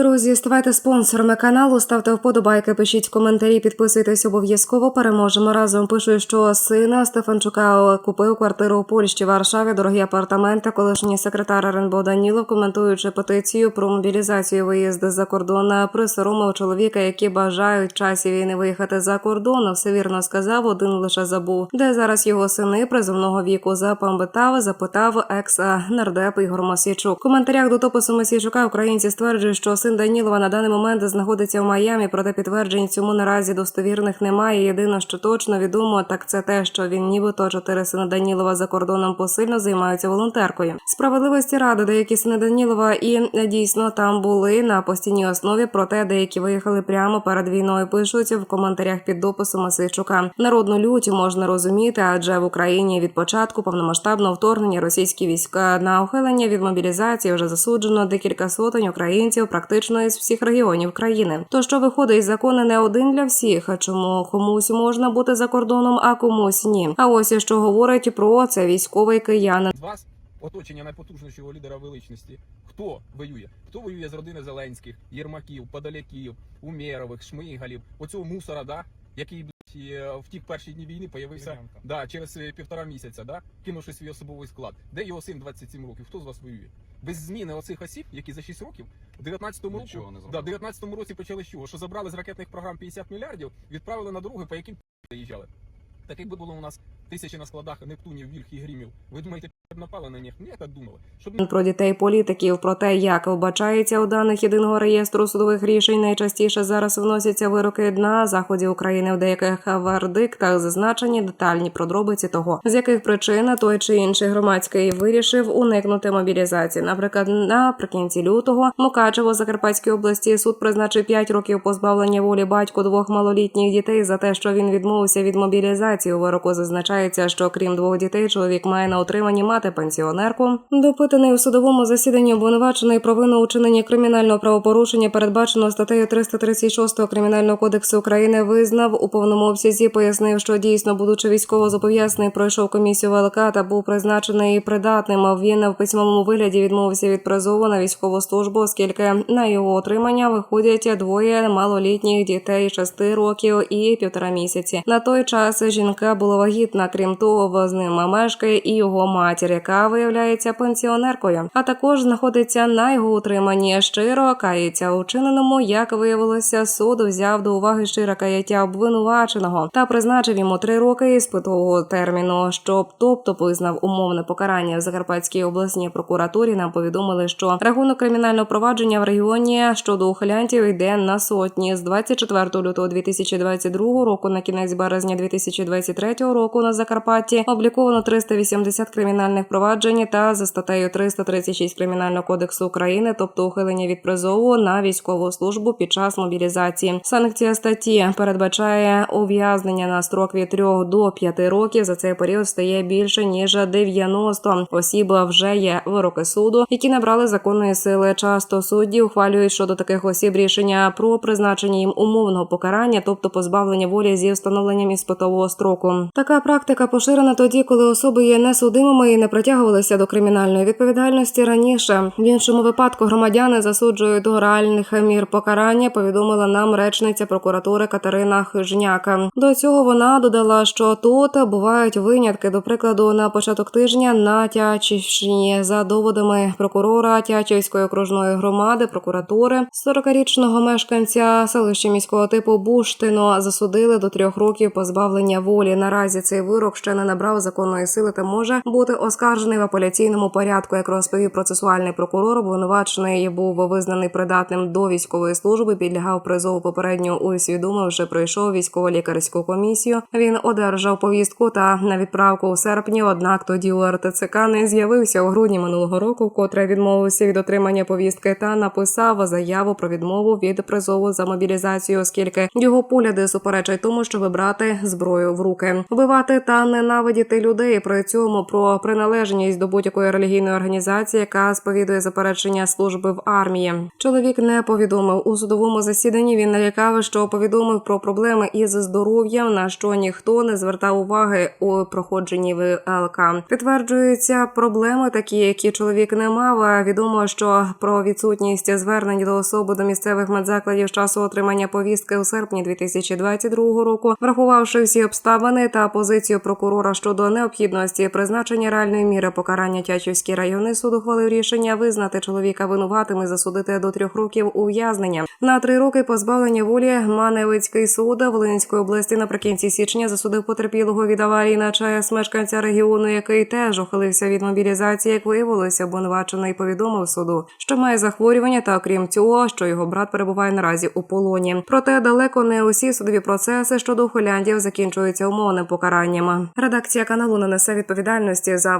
Друзі, ставайте спонсорами каналу, ставте вподобайки, пишіть коментарі, підписуйтесь обов'язково. Переможемо разом. Пишу, що сина Стефанчука купив квартиру у Польщі, Варшаві, дорогі апартаменти. Колишній секретар РНБО Данілов, коментуючи петицію про мобілізацію виїзду за кордон, присоромив чоловіка, які бажають часі війни виїхати за кордон. Все вірно сказав, один лише забув, де зараз його сини призовного віку запам'ятав, запитав екс нардеп Ігор Масійчук. В коментарях до топису Масійчука українці стверджують, що син Данілова на даний момент знаходиться в Майамі, проте підтверджень цьому наразі достовірних немає. Єдине, що точно відомо, так це те, що він нібито чотири сини Данілова за кордоном посильно займаються волонтеркою. Справедливості ради деякі сини Данілова і е, дійсно там були на постійній основі. Проте деякі виїхали прямо перед війною. Пишуть в коментарях під дописом Масичука. Народну лють можна розуміти, адже в Україні від початку повномасштабного вторгнення російські війська на ухилення від мобілізації вже засуджено декілька сотень українців, практично із всіх регіонів країни. То що виходить, закони не один для всіх. А чому комусь можна бути за кордоном, а комусь ні? А ось і що говорить про це військовий киянин. З вас оточення найпотужнішого лідера величності. Хто воює? Хто воює з родини Зеленських, Єрмаків, Подоляків, Умєрових, Шмигалів, оцього мусора, да? який е, в ті перші дні війни появився да, через е, півтора місяця, да? кинувши свій особовий склад. Де його син 27 років? Хто з вас воює? Без зміни оцих осіб, які за 6 років, в 19-му році, Нічого да, в 19-му році почали з чого? Що забрали з ракетних програм 50 мільярдів, відправили на дороги, по яким заїжджали. Так якби було у нас тисячі на складах Нептунів, Вільх і Грімів, ви думаєте, б напали на них? Я так думали. Щоб про дітей політиків, про те, як вбачається у даних єдиного реєстру судових рішень. Найчастіше зараз вносяться вироки на заході України в деяких вердиктах зазначені детальні подробиці того, з яких причин той чи інший громадський вирішив уникнути мобілізації. Наприклад, наприкінці лютого Мукачево Закарпатській області суд призначив 5 років позбавлення волі батьку двох малолітніх дітей за те, що він відмовився від мобілізації. У вироку зазначається, що крім двох дітей, чоловік має на утриманні мати пенсіонерку. Допитаний у судовому засіданні обвинувачений про вину учинення кримінального правопорушення, передбачено статтею 336 кримінального кодексу України, визнав у повному обсязі. Пояснив, що дійсно, будучи військово зобов'язаний, пройшов комісію ВЛК та був призначений придатним. Він в письмовому вигляді відмовився від призову на військову службу, оскільки на його отримання виходять двоє малолітніх дітей 6 років і півтора місяці. На той час жінка була вагітна. Крім того, з ним мешкає і його матір, яка виявляється пенсіонеркою, а також знаходиться на його утриманні. Щиро кається у вчиненому, як виявилося, суд взяв до уваги щире каяття обвинуваченого та призначив йому три роки іспитового терміну, щоб тобто визнав умовне покарання в Закарпатській обласній прокуратурі. Нам повідомили, що рахунок кримінального провадження в регіоні щодо ухилянтів йде на сотні з 24 лютого 2022 року на кінець березня 2023 року на Закарпатті обліковано 380 кримінальних проваджень та за статтею 336 кримінального кодексу України, тобто ухилення від призову на військову службу під час мобілізації. Санкція статті передбачає ув'язнення на строк від 3 до 5 років. За цей період стає більше ніж 90 осіб. Вже є вироки суду, які набрали законної сили. Часто судді ухвалюють щодо таких осіб рішення про призначення їм умовного покарання, тобто позбавлення волі зі встановленням іспитового строку. Така практика поширена тоді, коли особи є несудимими і не притягувалися до кримінальної відповідальності раніше. В іншому випадку громадяни засуджують до реальних мір покарання. Повідомила нам речниця прокуратури Катерина Хижняка. До цього вона додала, що тут бувають винятки. До прикладу, на початок тижня на Тячівщині за доводами прокурора Тячівської окружної громади прокуратури 40-річного мешканця селища міського типу Буштино засудили до трьох років позбавлення волі. Наразі цей вирок ще не набрав законної сили та може бути оскаржений в апеляційному порядку. Як розповів процесуальний прокурор, обвинувачений був визнаний придатним до військової служби, підлягав призову попередньо усвідомивши, пройшов військово-лікарську комісію. Він одержав повістку та на відправку у серпні. Однак тоді у РТЦК не з'явився у грудні минулого року, вкотре відмовився від отримання повістки та написав заяву про відмову від призову за мобілізацію, оскільки його погляди суперечать тому, щоб брати зброю в руки, вбивати та ненавидіти людей. При цьому про приниження приналежність до будь-якої релігійної організації, яка сповідує заперечення служби в армії. Чоловік не повідомив у судовому засіданні. Він нарікав, що повідомив про проблеми із здоров'ям, на що ніхто не звертав уваги у проходженні ВЛК. Підтверджуються проблеми, такі, які чоловік не мав. Відомо, що про відсутність звернень до особи до місцевих медзакладів з часу отримання повістки у серпні 2022 року, врахувавши всі обставини та позицію прокурора щодо необхідності призначення реальної міри покарання Тячівський районний суд ухвалив рішення визнати чоловіка винуватим і засудити до трьох років ув'язнення на три роки позбавлення волі. Маневицький суд Волинської області наприкінці січня засудив потерпілого від аварії на ЧАЕС мешканця регіону, який теж ухилився від мобілізації, як виявилося, обвинувачений повідомив суду, що має захворювання, та окрім цього, що його брат перебуває наразі у полоні. Проте далеко не усі судові процеси щодо ухиляндів закінчуються умовним покаранням. Редакція каналу не несе відповідальності за